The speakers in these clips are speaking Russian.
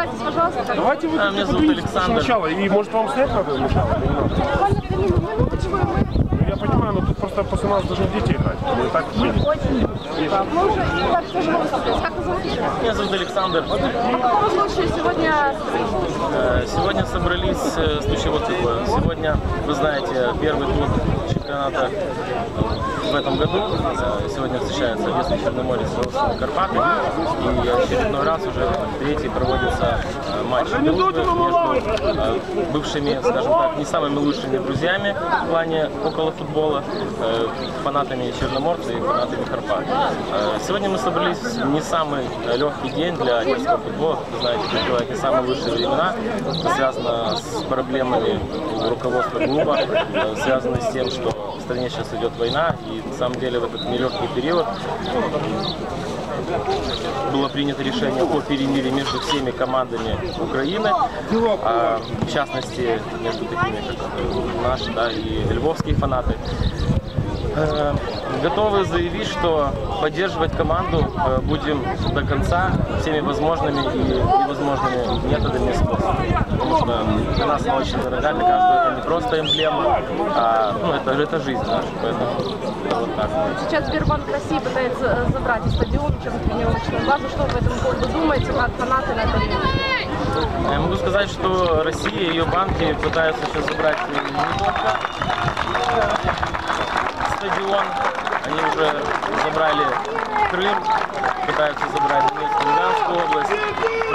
Представьтесь, пожалуйста. Давайте вы А, меня зовут Александр. сначала, и может вам снять надо сначала? Буквально две минуточку, и мы Ну, Я понимаю, но тут просто после нас должны дети играть. Мы и так очень Мы уже так тоже. Как вы зовут? Меня зовут Александр. По какому случаю сегодня Сегодня собрались с чего типа. Сегодня, вы знаете, первый тур чемпионата в этом году. Э, Сегодня встречается Лесный Черноморец с Карпаты. И очередной раз уже третий проводится матч между э, бывшими, скажем так, не самыми лучшими друзьями в плане около футбола, э, фанатами Черноморца и фанатами Карпат. Э, Сегодня мы собрались не самый легкий день для одесского футбола. Вы знаете, переживает не самые лучшие времена. Это связано с проблемами руководства клуба, связано с тем, что в стране сейчас идет война, и на самом деле в этот нелегкий период было принято решение о перемирии между всеми командами Украины, а, в частности между такими, как э, наш да, и львовские фанаты. Э, Готовы заявить, что поддерживать команду э, будем до конца всеми возможными и невозможными методами и способами. Потому что для нас она очень дорога, для каждого это не просто эмблема, а ну, это, это жизнь наша. Поэтому вот так. сейчас Сбербанк России пытается э, забрать из стадиона через тренировочную базу. Что вы по этому поводу думаете, как фанаты на это реагируют? Я могу сказать, что Россия и ее банки пытаются сейчас забрать не только стадион, они уже забрали Крым, пытаются забрать Донецкую, Луганскую область.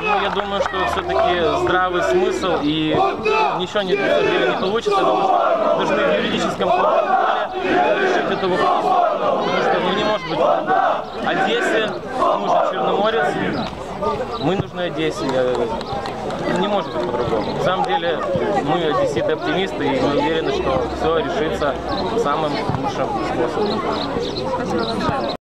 Но я думаю, что все-таки здравый смысл и ничего не, не получится. Думаю, что должны в юридическом поле решить эту вопрос. Потому что ну, не может быть Одессе нужен Черноморец, мы нужны Одессе. Не может быть по-другому. Деле мы одесситы оптимисты и мы уверены, что все решится самым лучшим способом.